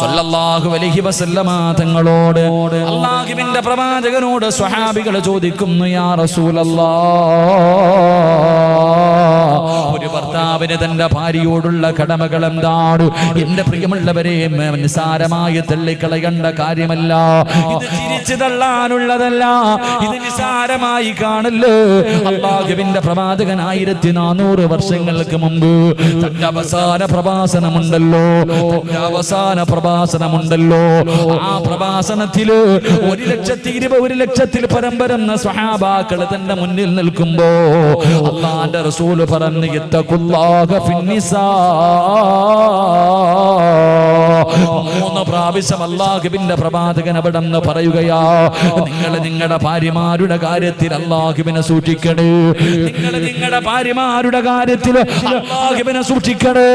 സല്ലല്ലാഹു അലൈഹി വസല്ലമ തങ്ങളോട് അള്ളാഹുവിന്റെ പ്രവാചകനോട് സ്വഹാബികൾ ചോദിക്കുന്നു യാ റസൂലല്ലാ ഒരു ഭർത്താവിന് തന്റെ ഭാര്യയോടുള്ള കടമകൾ എന്താണ്? എന്റെ പ്രിയമുള്ളവരെ നിസാരമായി തള്ളിക്കളയേണ്ട കാര്യമല്ല. ഇത് ചിരിച്ചു തള്ളാനുള്ളതല്ല. ഇത് നിസാരമായി കാണല്ലോ? അള്ളാഹുവിന്റെ പ്രവാചകൻ ആയിരത്തി നാനൂറ് വർഷങ്ങൾക്ക് മുമ്പ് തന്റെ അവസാന പ്രഭാസനമുണ്ടല്ലോ അവസാന പ്രഭാസനമുണ്ടല്ലോ ആ പ്രഭാസനത്തിൽ ഒരു ലക്ഷത്തി ഇരുപത് ഒരു ലക്ഷത്തിൽ പരമ്പരന്ന സ്വഹാബാക്കൾ തന്റെ മുന്നിൽ നിൽക്കുമ്പോ അള്ളാന്റെ റസൂൽ പറഞ്ഞു ഫിന്നിസാ. മൂന്ന് പ്രാവശ്യം അള്ളാഹുബിന്റെ പ്രവാചകൻ അവിടെ നിന്ന് പറയുകയാ നിങ്ങൾ നിങ്ങളുടെ ഭാര്യമാരുടെ കാര്യത്തിൽ അള്ളാഹുബിനെ സൂക്ഷിക്കണേ. നിങ്ങൾ നിങ്ങളുടെ ഭാര്യമാരുടെ കാര്യത്തിൽ അള്ളാഹുബിനെ സൂക്ഷിക്കണേ.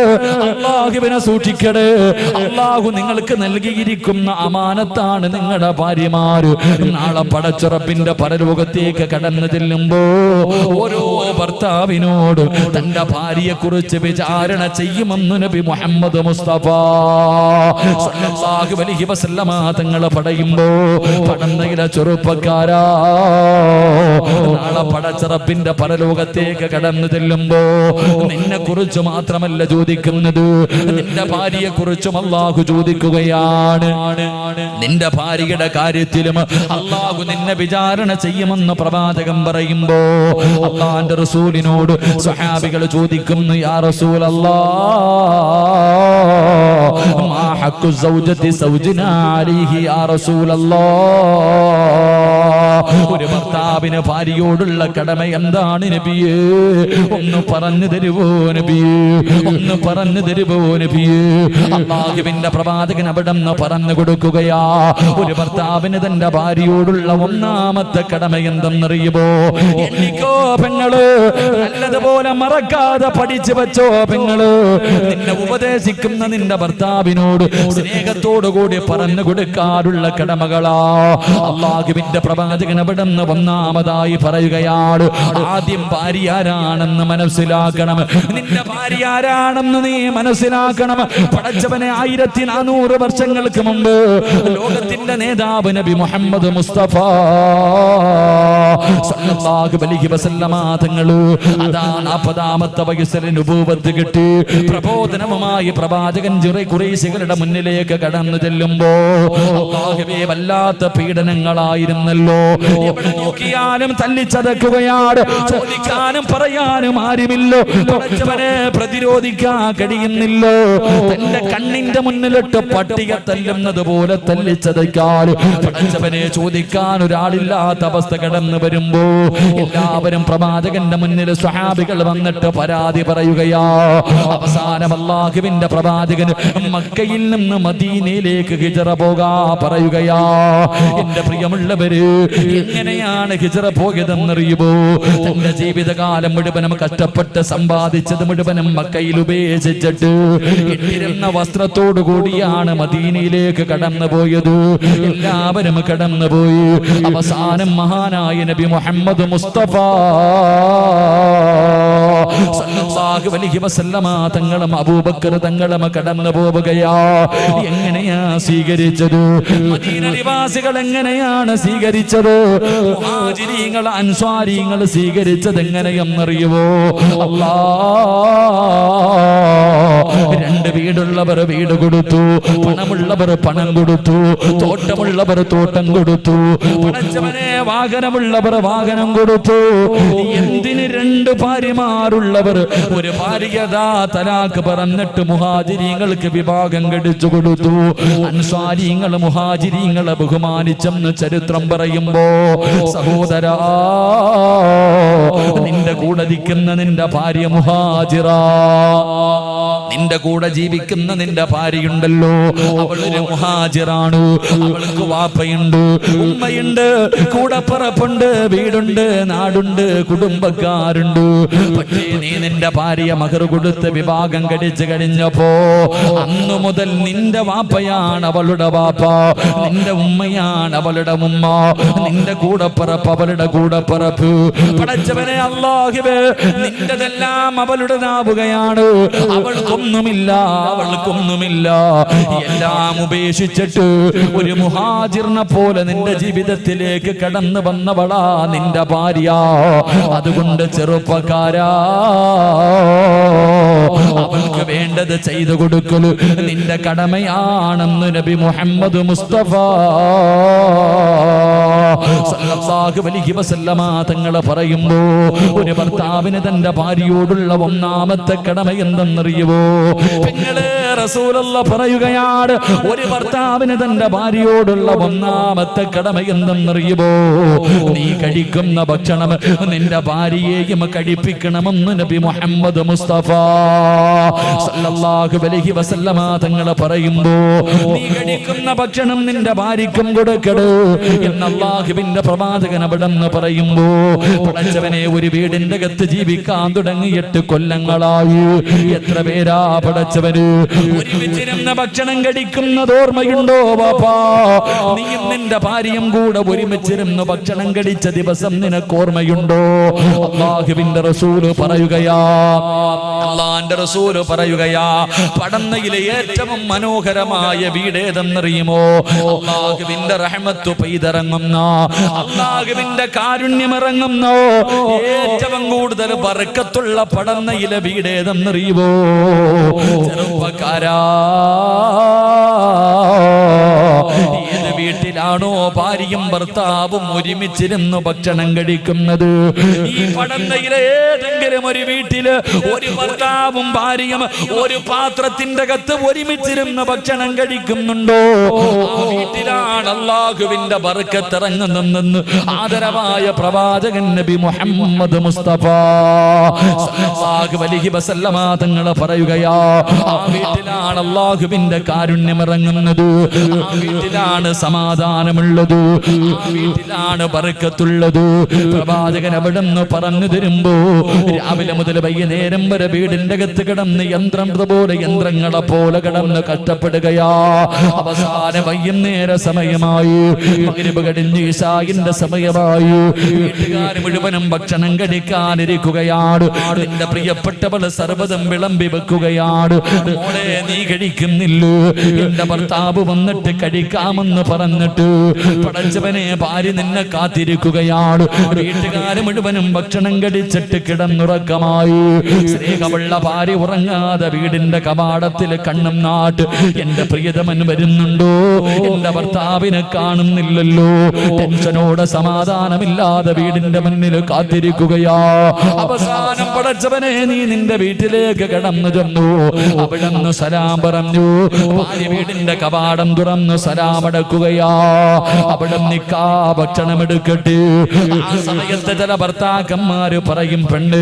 അള്ളാഹുബിനെ സൂക്ഷിക്കണേ. അള്ളാഹു നിങ്ങൾക്ക് നൽകിയിരിക്കുന്ന അമാനത്താണ് നിങ്ങളുടെ ഭാര്യമാര് നാളെ പടച്ചുറപ്പിന്റെ പരലോകത്തേക്ക് കടന്നു ചെല്ലുമ്പോ ഓരോ ഭർത്താവിനോട് തന്റെ ഭാര്യയെ കുറിച്ച് വിചാരണ ചെയ്യുമെന്ന് നബി മുഹമ്മദ് മുസ്തഫ. പടയുമ്പോ പടന്നയിലെ ചെറുപ്പക്കാരാ നാളെ പടച്ചിറപ്പിന്റെ പരലോകത്തേക്ക് കടന്നു ചെല്ലുമ്പോ നിന്നെ കുറിച്ച് മാത്രമല്ല ചോദിക്കുന്നത് നിന്റെ ഭാര്യയെ കുറിച്ചും അള്ളാഹു ചോദിക്കുകയാണ്. നിന്റെ ഭാര്യയുടെ കാര്യത്തിലും അള്ളാഹു നിന്നെ വിചാരണ ചെയ്യുമെന്ന് പ്രവാചകം പറയുമ്പോ അള്ളാന്റെ റസൂലിനോട് സഹാബികൾ ചോദിക്കുന്നു യാ റസൂലല്ലാഹ് മാ ഹഖു സൗജതി സൗജനാലിഹി യാ റസൂലല്ലാ. ഒരു ഭർത്താവിന് ഭാര്യയോടുള്ള കടമ എന്താണ് നബിയേ? ഒന്ന് പറഞ്ഞു തരുവോ നബിയേ? ഒന്ന് പറഞ്ഞു തരുവോ നബിയേ? അള്ളാഹുവിന്റെ പ്രവാചകൻ അവിടെ നിന്ന് പറഞ്ഞു കൊടുക്കുകയാ. ഒരു ഭർത്താവിന് തന്റെ ഭാര്യയോടുള്ള ഒന്നാമത്തെ കടമ എന്തെന്നറിയുമോ? എനിക്കോ പെങ്ങൾ നല്ലതുപോലെ മറക്കാതെ പഠിച്ചു വെച്ചോ പെങ്ങൾ. നിന്നെ ഉപദേശിക്കുന്ന നിന്റെ ഭർത്താവിനോട് സ്നേഹത്തോടു കൂടി പറഞ്ഞു കൊടുക്കാറുള്ള കടമകളാ. അള്ളാഹുവിന്റെ പ്രവാചകൻ അവിടെ നിന്ന് ഒന്നാമതായി പറയുകയാണ് ആദ്യം ഭാര്യ ആരാണെന്ന് മനസ്സിലാക്കണം. നിന്റെ ഭാര്യ ആരാണെന്ന് നീ മനസ്സിലാക്കണം. പടച്ചവനെ ആയിരത്തി നാനൂറ് വർഷങ്ങൾക്ക് മുമ്പ് ലോകത്തിന്റെ നേതാവ് നബി മുഹമ്മദ് മുസ്തഫ തങ്ങൾ അതാ നാൽപ്പതാമത്തെ വയസ്സിൽ നുബൂവത്ത് കിട്ടി. പ്രബോധനവുമായി പ്രവാചകൻ ചിറെ കുറേശികളുടെ മുന്നിലേക്ക് കടന്നു ചെല്ലുമ്പോ അല്ലാഹുവേ വല്ലാത്ത പീഡനങ്ങളായിരുന്നല്ലോ. നോക്കിയാലും തല്ലിച്ചതക്കുകയാണ്. ചോദിക്കാനും പറയാനും ആരുമില്ലോ. പടച്ചവനെ പ്രതിരോധിക്കാൻ കഴിയുന്നില്ലോ. തന്റെ കണ്ണിന്റെ മുന്നിലിട്ട് പട്ടിക തല്ലുന്നത് പോലെ തല്ലിച്ചതയ്ക്കാൽ പഠിച്ചവനെ ചോദിക്കാൻ ഒരാളില്ലാത്ത അവസ്ഥ കടന്നു വരുമ്പോ എല്ലാവരും പ്രവാചകന്റെ മുന്നിൽ സ്വഹാബികൾ വന്നിട്ട് പരാതി പറയുകയാ. അവസാനം അള്ളാഹുവിന്റെ പ്രവാചകൻ മക്കയിൽ നിന്ന് മദീനയിലേക്ക് ഹിജറ പോകാ പറയുകയാ. എന്റെ പ്രിയമുള്ളവര് എങ്ങനെയാണ് ഹിജറ പോയതെന്നറിയുമോ? തന്റെ ജീവിതകാലം മുഴുവനും കഷ്ടപ്പെട്ട് സമ്പാദിച്ചത് മുഴുവനും മക്കയിൽ ഉപേക്ഷിച്ചിട്ട് ഇട്ടിരുന്ന വസ്ത്രത്തോടു കൂടിയാണ് മദീനയിലേക്ക് കടന്നു പോയത് എല്ലാവരും കടന്നുപോയി. അവസാനം മഹാനായ നബി മുഹമ്മദ് മുസ്തഫ സല്ലല്ലാഹു അലൈഹി വസല്ലമ തങ്ങളും അബൂബക്കർ തങ്ങളും കടന്നു പോവുകയാ. എങ്ങനെയാ സ്വീകരിച്ചത്? നിവാസികൾ എങ്ങനെയാണ് സ്വീകരിച്ചത്? മുഹാജിരീങ്ങൾ അൻസ്വാരിങ്ങൾ സ്വീകരിച്ചത് എങ്ങനെയെന്നറിയുവോ? അല്ലാ. രണ്ട് വീടുള്ളവർ വീട് കൊടുത്തു പണമുള്ളവർ പണം കൊടുത്തു തോട്ടമുള്ളവർ തോട്ടം കൊടുത്തു വാഹനമുള്ളവർ വാഹനം കൊടുത്തു. എന്തിന് രണ്ട് ഭാര്യമാരുള്ളവർ ഒരു ഭാര്യതാ തലാക്ക് പറഞ്ഞിട്ട് മുഹാജിരിങ്ങൾക്ക് വിഭാഗം കടിച്ചു കൊടുത്തു. അൻസാരിങ്ങൾ മുഹാജിരിങ്ങളെ ബഹുമാനിച്ചെന്ന് ചരിത്രം പറയുമ്പോ സഹോദരാ നിന്റെ കൂടെ നിൽക്കുന്ന നിന്റെ ഭാര്യ മുഹാജിറ. നിന്റെ കൂടെ ജീവിക്കുന്ന നിന്റെ ഭാര്യയുണ്ടല്ലോ. അവളൊരു മുഹാജിറാണ്. അവൾക്ക് വാപ്പയുണ്ട്. ഉമ്മയുണ്ട്. കൂടപ്പറപ്പുണ്ട്. വീടുണ്ട്. നാടുണ്ട്. കുടുംബക്കാരുണ്ട്. പക്ഷേ നീ നിന്റെ ഭാര്യ മകർ കൊടുത്ത് വിഭാഗം കഴിച്ചു കഴിഞ്ഞപ്പോ അന്നു മുതൽ നിന്റെ വാപ്പയാണ് അവളുടെ വാപ്പ. നിന്റെ ഉമ്മയാണ് അവളുടെ ഉമ്മ. നിന്റെ കൂടപ്പറപ്പ് അവളുടെ കൂടപ്പറപ്പ്. പടച്ചവനെ അള്ളാഹിവേ നിന്റെതെല്ലാം അവളുടെ നാവുകയാണ്. അവൾക്ക് ഒന്നുമില്ല അവൾക്കൊന്നുമില്ല എല്ലാം ഉപേക്ഷിച്ചിട്ട് ഒരു മുഹാജിറിനെ പോലെ നിന്റെ ജീവിതത്തിലേക്ക് കടന്നു വന്നവളാ നിന്റെ ഭാര്യ. അതുകൊണ്ട് ചെറുപ്പക്കാരാ അവൾക്ക് വേണ്ടത് ചെയ്തു കൊടുക്കൽ നിന്റെ കടമയാണെന്ന് നബി മുഹമ്മദ് മുസ്തഫ. തങ്ങൾ പറയുമ്പോ ഒരു ഭർത്താവിന് തന്റെ ഭാര്യയോടുള്ള ഒന്നാമത്തെ കടമ എന്തെന്നറിയുവോ? പെങ്ങളെ റസൂലുള്ള പറയുകയാണ് ഒരു ഭർത്താവിന് തന്റെ ഭാര്യയോടുള്ള ഒന്നാമത്തെ കടമ എന്തെന്നറിയുമോ നീ കഴിക്കുന്ന ഭക്ഷണം നിന്റെ ഭാര്യയെയും കഴിപ്പിക്കണമെന്ന് നബി മുഹമ്മദ് മുസ്തഫ സല്ലല്ലാഹു അലൈഹി വസല്ലമ തങ്ങൾ പറയുമ്പോ നീ കഴിക്കുന്ന ഭക്ഷണം നിന്റെ ഭാര്യക്കും കൊടുക്കട്. എന്ന് അള്ളാഹുവിന്റെ പ്രവാചകൻ അവിടെ നിന്ന് പറയുമ്പോ പടച്ചവനെ ഒരു വീടിന്റെ അകത്ത് ജീവിക്കാൻ തുടങ്ങിയിട്ട് കൊല്ലങ്ങളായി. എത്ര പേരാ പടച്ചവന്? ഭക്ഷണം കഴിക്കുന്നത് ഓർമ്മയുണ്ടോ ബാപ്പാ? നീയും നിന്റെ ഭാര്യയും കൂടെ ഒരുമിച്ചിരുന്ന് ഭക്ഷണം കഴിച്ച ദിവസം നിനക്ക് ഓർമ്മയുണ്ടോ? അള്ളാഹുവിന്റെ റസൂൽ പറയുകയാ. അള്ളാന്റെ റസൂൽ പറയുകയാ. പടന്നയിലെ ഏറ്റവും മനോഹരമായ വീടേതെന്നറിയുമോ? അള്ളാഹുവിന്റെ റഹ്മത്ത് പെയ്തിറങ്ങുന്ന അള്ളാഹുവിന്റെ കാരുണ്യം ഇറങ്ങുന്നു ഏറ്റവും കൂടുതൽ പടന്നയിലെ ഇല വീടേതെന്നറിയുമോ ചെറുപ്പക്കാരാ. ഏത് വീട്ടിലാണോ ഭാര്യയും ഭർത്താവും ഒരുമിച്ചിരുന്നു ഭക്ഷണം കഴിക്കുന്നത്? ഈ പടന്നയിലെ ഏതെങ്കിലും ഒരു വീട്ടിൽ ഒരു ഭർത്താവും ഭാര്യയും ഒരു പാത്രത്തിന്റെ അകത്ത് ഒരുമിച്ചിരുന്ന് ഭക്ഷണം കഴിക്കുന്നുണ്ടോ? വീട്ടിലാണ് അള്ളാഹുവിന്റെ ബർക്കത്തിറങ്ങുന്നെന്ന് ആദരവായ പ്രവാചകൻ നബി മുഹമ്മദ് മുസ്തഫ. സല്ലല്ലാഹു അലൈഹി വസല്ലമ തങ്ങൾ പറയുകയാ ആ വീട്ടിലാണ് അള്ളാഹുവിന്റെ കാരുണ്യം ഇറങ്ങുന്നത്. ആ വീട്ടിലാണ് സമാധാനമുള്ളത്. ആ വീട്ടിലാണ് ബർക്കത്തുള്ളത്. പ്രവാചകൻ അവിടെ നിന്ന് പറഞ്ഞു തരുമ്പോ രാവിലെ മുതൽ വൈകുന്നേരം വരെ വീടിന്റെ അകത്ത് കിടന്ന് യന്ത്രം പോലെ യന്ത്രങ്ങളെ പോലെ കിടന്ന് കഷ്ടപ്പെടുകയാ. അവസാന വൈകുന്നേര സമയമായി. കഴിഞ്ഞ് ഇശായിന്റെ സമയമായി. വീട്ടുകാർ മുഴുവനും ഭക്ഷണം കഴിക്കാനിരിക്കുകയാണ്. നിന്റെ പ്രിയപ്പെട്ടവൾ സർവതം വിളമ്പി വെക്കുകയാണ്. നീ കഴിക്കുന്നില്ല. എന്റെ ഭർത്താവ് വന്നിട്ട് കഴിക്കാമെന്ന് പറഞ്ഞിട്ട് പടച്ചവനെ ഭാര്യ നിന്നെ കാത്തിരിക്കുകയാണ്. വീട്ടുകാർ മുഴുവനും ഭക്ഷണം കഴിച്ചിട്ട് കിടന്നുറക്കമായി സ്നേഹമുള്ള ഭാര്യ ഉറങ്ങാതെ വീടിന്റെ കവാടത്തിൽ കണ്ണും നാട്ട് എന്റെ പ്രിയതമൻ വരുന്നുണ്ടോ? എന്റെ ഭർത്താവിനെ കാണുന്നില്ലല്ലോ. ടെൻഷനോടെ സമാധാനമില്ലാതെ വീടിന്റെ മുന്നിൽ കാത്തിരിക്കുകയാ. അവസാനം പടച്ചവനെ നീ നിന്റെ വീട്ടിലേക്ക് കടന്നു ചെന്നു. അവിടെ നിന്ന് സലാം പറഞ്ഞു. ഭാര്യ വീടിന്റെ കവാടം തുറന്നു സലാം അടക്കുകയാ. അവിടെ നിക്കാ ഭക്ഷണം എടുക്കട്ടെ. ആ സമയത്ത് ചില ഭർത്താക്കന്മാര് പറയും പെണ്ണ്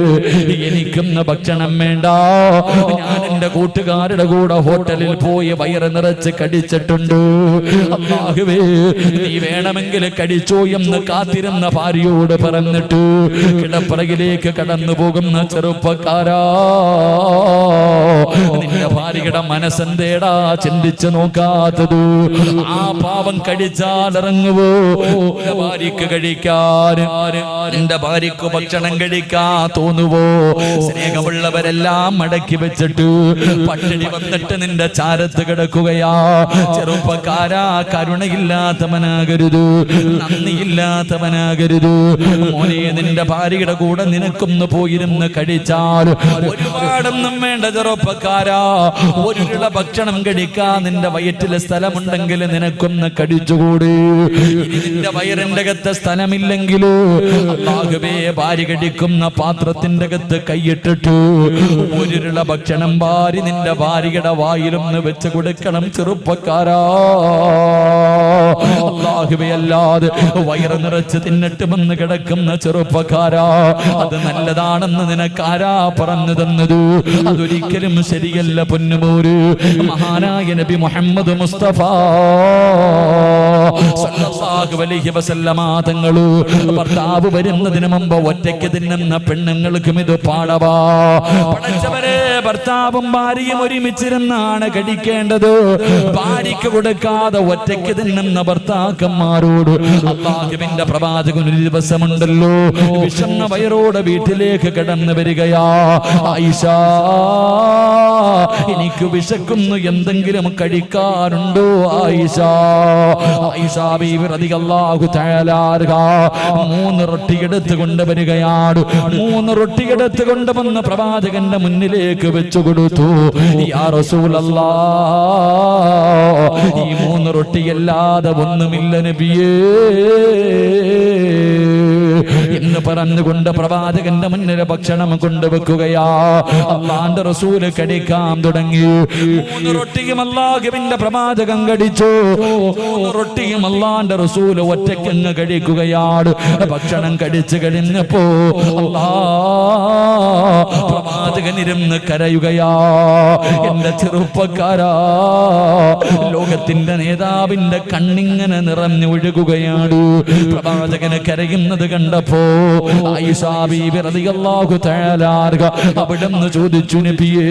എനിക്കൊന്ന് ഭക്ഷണം വേണ്ട. ഞാൻ എന്റെ കൂട്ടുകാരുടെ കൂടെ ഹോട്ടലിൽ പോയി വയറ് നിറച്ച് കടിച്ചിട്ടുണ്ട്. അല്ലാഹുവേ നീ വേണമെങ്കിൽ കടിച്ചോ എന്ന് കാത്തിരുന്ന ഭാര്യയോട് പറഞ്ഞിട്ട് കിടപ്പറകിലേക്ക് കടന്നു പോകുന്ന ചെറുപ്പക്കാരാ. നിന്റെ ഭാര്യയുടെ മനസ്സെന്തേടാ ചിന്തിച്ചു നോക്കാത്തത്. ആ പാവം കടിച്ചാൽ ഇറങ്ങുവോ ഭാര്യക്ക് കഴിക്കാൻ ഭാര്യക്ക് ഭക്ഷണം കഴിക്കാ തോന്നുവോ? സ്നേഹമുള്ളവരെല്ലാം മടക്കി വെച്ചിട്ട് പട്ടിണി വന്നിട്ട് നിന്റെ ചാരത്ത് കിടക്കുകയാ. ചെറുപ്പക്കാരാ കരുണയില്ലാത്തവനാകരുത് നന്ദിയില്ലാത്തവനാകരുത്. മോനെ നിന്റെ ഭാര്യയുടെ കൂടെ നിനക്കൊന്ന് പോയിരുന്ന് കഴിച്ചാൽ ഒരുപാടൊന്നും വേണ്ട ചെറുപ്പക്കാരാ. ഒരു ഇള ഭക്ഷണം കഴിക്കാൻ നിന്റെ വയറ്റിലെ സ്ഥലമുണ്ടെങ്കിൽ നിനക്കൊന്ന് കടിച്ചുകൂടി. നിന്റെ വയറിന്റെ അകത്ത് സ്ഥലമില്ലെങ്കിലോ അല്ലാഹുവേ ഭാര്യ കടിക്കുന്ന പാത്രത്തിന്റെ അകത്ത് കൈയിട്ടിട്ടു. ഒരിരുള ഭക്ഷണം വാരി നിന്റെ ഭാര്യയുടെ വായിലൊന്ന് വെച്ച് കൊടുക്കണം ചെറുപ്പക്കാരാ. അല്ലാതെ വയറ് നിറച്ച് തിന്നിട്ട് വന്ന് കിടക്കുന്ന ചെറുപ്പക്കാരാ. അത് നല്ലതാണെന്ന് നിനക്കാരാ പറഞ്ഞു തന്നത്. അതൊരിക്കലും ശരിയല്ല പൊന്നുമോര്. മഹാനായ നബി മുഹമ്മദ് മുസ്തഫ. തങ്ങൾ ഭർത്താവ് വരുന്നതിന് മുമ്പ് ഒറ്റയ്ക്ക് തിന്നുന്ന പെണ്ണുങ്ങൾക്കും ഇത് പാടവാ. പടച്ചവരെ ഭർത്താവും ഭാര്യയും ഒരുമിച്ചിരുന്നാണ് കടിക്കേണ്ടത് ഭാര്യയ്ക്ക് കൊടുക്കാതെ ഒറ്റയ്ക്ക് തിന്നുന്ന ഭർത്താക്കന്മാരോട് അള്ളാഹുവിന്റെ പ്രവാചകൻ ഒരു ദിവസമുണ്ടല്ലോ. വിഷന്ന വയറോട് വീട്ടിലേക്ക് കടന്നു വരികയാ. ആയിഷ എനിക്ക് വിശക്കുന്നു എന്തെങ്കിലും കഴിക്കാനുണ്ടോ? ആയിഷ ആയിഷ ബീവി അൻഹ. മൂന്ന് റൊട്ടി എടുത്ത് കൊണ്ടുവരികയാണ് മൂന്ന് റൊട്ടി എടുത്ത് കൊണ്ടുവന്ന് പ്രവാചകന്റെ മുന്നിലേക്ക് വെച്ചു കൊടുത്തു ഈ മൂന്ന് റൊട്ടിയല്ലാതെ ഒന്നുമില്ല നബിയേ. പറഞ്ഞുകൊണ്ട് പ്രവാചകന്റെ മുന്നിൽ ഭക്ഷണം കൊണ്ടുവെക്കുകയാ. അള്ളാന്റെ റസൂൽ കടിക്കാൻ തുടങ്ങി. മൂന്ന് റൊട്ടിയും അള്ളാഹുവിന്റെ പ്രവാചകം കടിച്ചു. റൊട്ടിയും അള്ളാന്റെ റസൂൽ ഒറ്റയ്ക്കങ്ങ് കഴിക്കുകയാണ്. ഭക്ഷണം കടിച്ചു കഴിഞ്ഞപ്പോ പ്രവാചകൻ ഇരുന്ന് കരയുകയാ. എന്റെ ചെറുപ്പക്കാരാ ലോകത്തിന്റെ നേതാവിന്റെ കണ്ണിങ്ങനെ നിറഞ്ഞു ഒഴുകുകയാണ്. പ്രവാചകന് കരയുന്നത് കണ്ടപ്പോ അവിടുന്ന് ചോദിച്ചു നബിയേ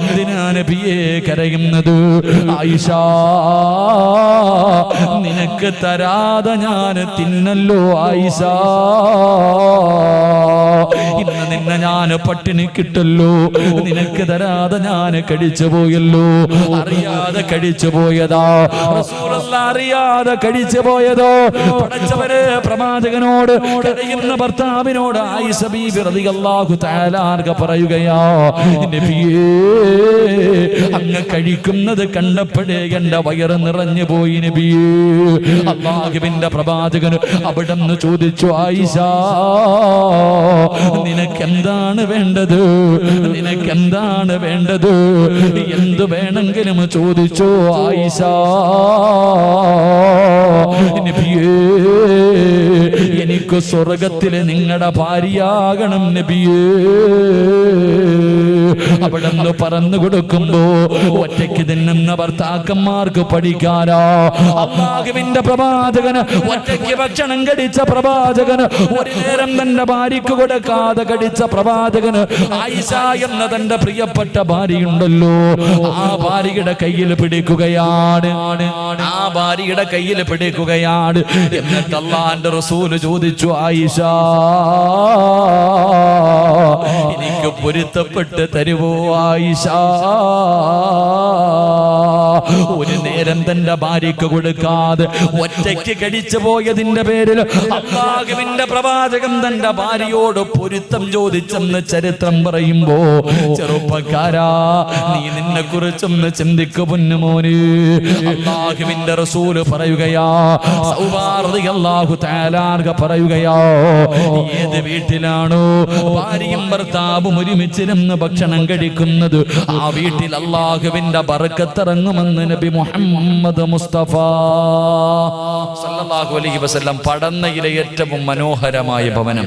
എന്തിനാ നബിയെ കരയുന്നത്? ആയിഷ നിനക്ക് തരാതെ ഞാൻ തിന്നല്ലോ ആയിഷ. നിന്നെ ഞാൻ പട്ടിണി കിട്ടല്ലോ. നിനക്ക് തരാതെ ഞാൻ കഴിച്ചു പോയല്ലോ. അറിയാതെ കഴിച്ചു പോയതാ. അറിയാതെ കഴിച്ചു പോയതോ? പടച്ചവര് പ്രവാചകനോട് കരയുന്ന ഭർത്താവിനോട് ആയിഷ ബീബി റളിയല്ലാഹു തആല അൻഹ പറയുകയാ നബിയേ അങ്ങ് കഴിക്കുന്നത് കണ്ടപ്പോഴേ എന്റെ വയറ് നിറഞ്ഞു പോയി നബിയേ. അള്ളാഹുവിന്റെ പ്രവാചകൻ അവിടെ നിന്ന് ചോദിച്ചു ആയിഷ നിനക്ക് എന്താണ് വേണ്ടത്? നിനക്ക് എന്താണ് വേണ്ടത്? എന്തു വേണമെങ്കിലും ചോദിച്ചോ ആയിഷ. നബിയേ എനിക്ക് സ്വർഗത്തിലെ നിങ്ങളുടെ ഭാര്യയാകണം നബിയേ. അവിടെ നിന്ന് പറന്നു കൊടുക്കുമ്പോ ഒറ്റയ്ക്ക് തിന്നുന്ന ഭർത്താക്കന്മാർക്ക് പഠിക്കാനോ. അമ്മാകുവിന്റെ പ്രവാചകന് ഒറ്റയ്ക്ക് ഭക്ഷണം കടിച്ച പ്രവാചകന് ഒരു നേരം തന്റെ ഭാര്യക്ക് കൊടുക്കാതെ കടിച്ച പ്രവാചകന് ആയിഷ എന്ന തന്റെ പ്രിയപ്പെട്ട ഭാര്യയുണ്ടല്ലോ. ആ ഭാര്യയുടെ കയ്യിൽ പിടിക്കുകയാണ്. ആ ഭാര്യയുടെ കയ്യിൽ പിടിക്കുകയാണ്. എന്നിട്ട് അള്ളാന്റെ റസൂൽ ചോദിച്ചു ആയിഷ എനിക്ക് പൊരുത്തപ്പെട്ട് തരുവോ ആയിഷ? ഒരു നേരം തന്റെ ഭാര്യക്ക് കൊടുക്കാതെ ഒറ്റയ്ക്ക് കടിച്ചു പോയതിന്റെ പേരിൽ അള്ളാഹുവിന്റെ പ്രവാചകൻ തന്റെ ഭാര്യയോട് പൊരുത്തം ചോദിച്ചെന്ന് ചരിത്രം പറയുമ്പോ ചെറുപ്പക്കാരാ നീ നിന്നെ കുറിച്ചൊന്ന് ചിന്തിക്കു പൊന്നുമോന്. അള്ളാഹുവിന്റെ റസൂൽ പറയുകയാ സൗഹാർദ്ദ പറയുകയാ ഏത് വീട്ടിലാണോ ഭാര്യയും ഭർത്താവും ഒരുമിച്ചിരുന്ന് ഭക്ഷണം കഴിക്കുന്നത്. ആ വീട്ടിൽ അള്ളാഹുവിന്റെ ബറക്കത്തിറങ്ങുമെന്ന് നബി മുഹമ്മദ് മുസ്തഫ സല്ലല്ലാഹു അലൈഹി വസല്ലം പടന്നയിലെ ഏറ്റവും മനോഹരമായ ഭവനം.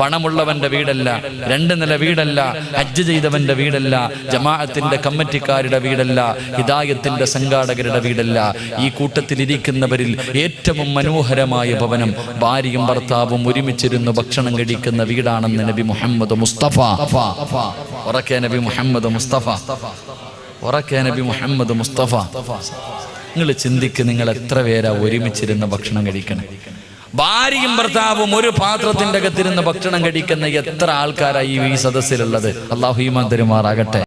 പണമുള്ളവന്റെ വീടല്ല രണ്ട് നില വീടല്ല ഹജ്ജ് ചെയ്തവന്റെ വീടല്ല ജമാഅത്തിന്റെ കമ്മിറ്റിക്കാരുടെ വീടല്ല ഹിദായത്തിന്റെ സംഘാടകരുടെ വീടല്ല. ഈ കൂട്ടത്തിൽ ഇരിക്കുന്നവരിൽ ഏറ്റവും മനോഹരമായ ഭവനം ഭാര്യയും ഭർത്താവും ഒരുമിച്ചിരുന്ന് ഭക്ഷണം കഴിക്കുന്ന വീടാണെന്ന് നബി മുഹമ്മദ് മുസ്തഫ. നബി മുഹമ്മദ് മുസ്തഫ നബി മുഹമ്മദ് മുസ്തഫ. നിങ്ങൾ ചിന്തിക്ക് നിങ്ങൾ എത്ര പേരാ ഒരുമിച്ചിരുന്ന് ഭക്ഷണം കഴിക്കണം? ഭാര്യയും ഭർത്താവും ഒരു പാത്രത്തിന്റെ അകത്തിരുന്ന് ഭക്ഷണം കഴിക്കുന്ന എത്ര ആൾക്കാരായി ഈ സദസ്സിലുള്ളത്? അള്ളാഹു തരുമാറാകട്ടെ.